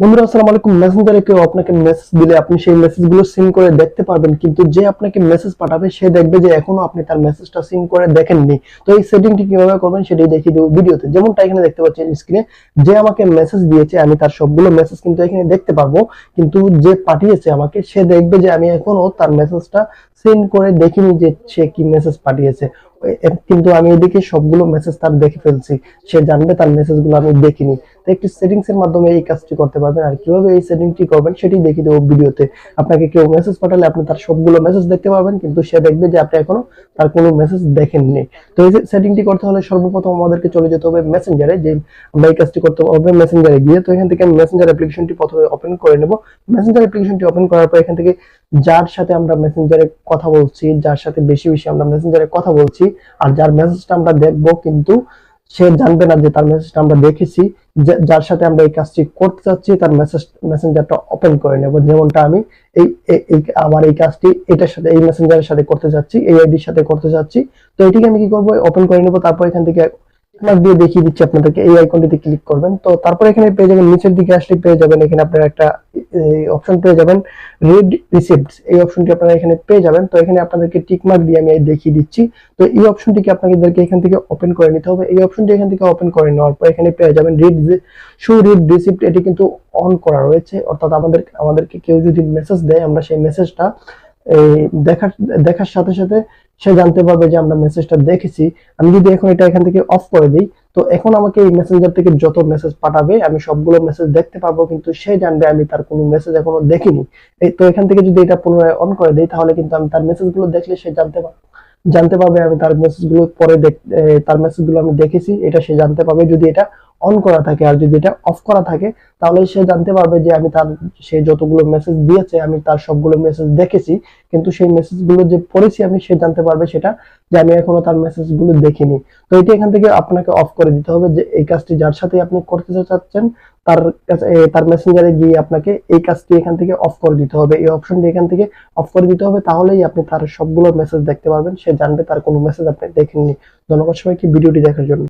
বন্ধুরা, আসসালামু আলাইকুম। মেসেঞ্জারে কেউ আপনাকে মেসেজ দিলে আপনি সেই মেসেজগুলো সিন করে দেখতে পারবেন, কিন্তু যে আপনাকে মেসেজ পাঠাবে, সে দেখবে যে এখনও আপনি তার মেসেজটা সিন করে দেখেননি। তো এই সেটিংটি কীভাবে করবেন সেটাই দেখিয়ে দেবো ভিডিওতে। যেমনটা এখানে দেখতে পাচ্ছেন স্ক্রিনে যে আমাকে মেসেজ দিয়েছে, আমি তার সবগুলো মেসেজ কিন্তু এখানে দেখতে পারব, কিন্তু যে পাঠিয়েছে আমাকে, সে দেখবে যে আমি এখনও তার মেসেজটা সেন্ড করে দেখিনি যে সে কি মেসেজ পাঠিয়েছে। কিন্তু আমি এদিকে সবগুলো মেসেজ তার দেখে ফেলছি। সে জানবে তার মেসেজগুলো আমি দেখিনি। তো একটি সেটিংস এর মাধ্যমে এই কাজটি করতে পারবেন আর কীভাবে এই সেটিংটি করবেন সেটি দেখিয়ে দেবো ভিডিওতে। আপনাকে কেউ মেসেজ পাঠালে আপনি তার সবগুলো মেসেজ দেখতে পারবেন, কিন্তু সে দেখবে যে আপনি এখনও তার কোনো মেসেজ দেখেননি। তো এই সেটিংটি করতে হলে সর্বপ্রথম আমাদেরকে চলে যেতে হবে মেসেঞ্জারে যে আমরা এই কাজটি করতে হবে মেসেঞ্জারে গিয়ে। তো এখান থেকে আমি মেসেঞ্জার অ্যাপ্লিকেশনটি প্রথমে ওপেন করে নেব। মেসেঞ্জার অ্যাপ্লিকেশনটি ওপেন করার পর এখান থেকে যার সাথে আমরা মেসেঞ্জারে কথা বলছি, যার সাথে বেশি বেশি আমরা মেসেঞ্জারে কথা বলছি, আর যার মেসেজটা আমরা দেখব কিন্তু সে জানবে না যে তার মেসেজটা আমরা দেখেছি যার সাথে আমরা এই কাজটি করতে চাচ্ছি, তার মেসেজ মেসেঞ্জারটা ওপেন করে নেব। যেমনটা আমি এই আমার এই কাজটি, এটার সাথে, এই মেসেঞ্জারের সাথে করতে চাচ্ছি, এই আইডির সাথে করতে চাচ্ছি। তো এটিকে আমি কি করব? ওপেন করে নেব, তারপর এখান থেকে মার্ক দিয়ে দেখিয়ে দিচ্ছি আপনাদেরকে। এই আইকনটিতে ক্লিক করবেন। তো তারপর এখানে পেয়ে যাবেন, নিচের দিকে আসলে পেয়ে যাবেন এখানে আপনারা একটা অপশন পেয়ে যাবেন রিড রিসিপ্টস এই অপশনটি আপনারা এখানে পেয়ে যাবেন। তো এখানে আপনাদেরকে টিক মার্ক দিয়ে আমি দেখিয়ে দিচ্ছি। তো এই অপশনটিকে আপনাদেরকে এখান থেকে ওপেন করে নিতে হবে। এই অপশনটি এখান থেকে ওপেন করে নেওয়ার পর এখানে পেয়ে যাবেন রিড শু রিড রিসিপ্ট এটি কিন্তু অন করা রয়েছে। অর্থাৎ আমাদের, আমাদেরকে কেউ যদি মেসেজ দেয়, আমরা সেই মেসেজটা এই দেখার দেখার সাথে সাথে সে জানতে পারবে যে আমরা মেসেজটা দেখেছি। আমি যদি এখন এটা এখান থেকে অফ করে দিই, তো এখন আমাকে এই মেসেঞ্জার থেকে যত মেসেজ পাঠাবে, আমি সবগুলো মেসেজ দেখতে পারব, কিন্তু সে জানবে আমি তার কোনো মেসেজ এখনও দেখিনি। এই তো এখান থেকে যদি এটা পুনরায় অন করে দিই, তাহলে কিন্তু আমি তার মেসেজগুলো দেখলে সে জানতে পারবে জানতে পারবে আমি তার মেসেজগুলো পরে দেখ- তার মেসেজগুলো আমি দেখেছি, এটা সে জানতে পারবে। যদি এটা অন করা থাকে আর যদি এটা অফ করা থাকে, তাহলে সে জানতে পারবে যে আমি তার, সে যতগুলো মেসেজ দিয়েছে, আমি তার সবগুলো মেসেজ দেখেছি, কিন্তু সেই মেসেজগুলো যে পড়েছি আমি, সে জানতে পারবে সেটা যে আমি এখনও তার মেসেজগুলো দেখিনি। তো এটি এখান থেকে আপনাকে অফ করে দিতে হবে যে এই কাজটি যার সাথে আপনি করতে চাচ্ছেন, তার তার মেসেঞ্জারে গিয়ে আপনাকে এই কাজটি এখান থেকে অফ করে দিতে হবে। এই অপশনটি এখান থেকে অফ করে দিতে হবে, তাহলেই আপনি তার সবগুলো মেসেজ দেখতে পারবেন। সে জানবে তার কোনো মেসেজ আপনি দেখেননি। ধন্যবাদ সবাইকে ভিডিওটি দেখার জন্য।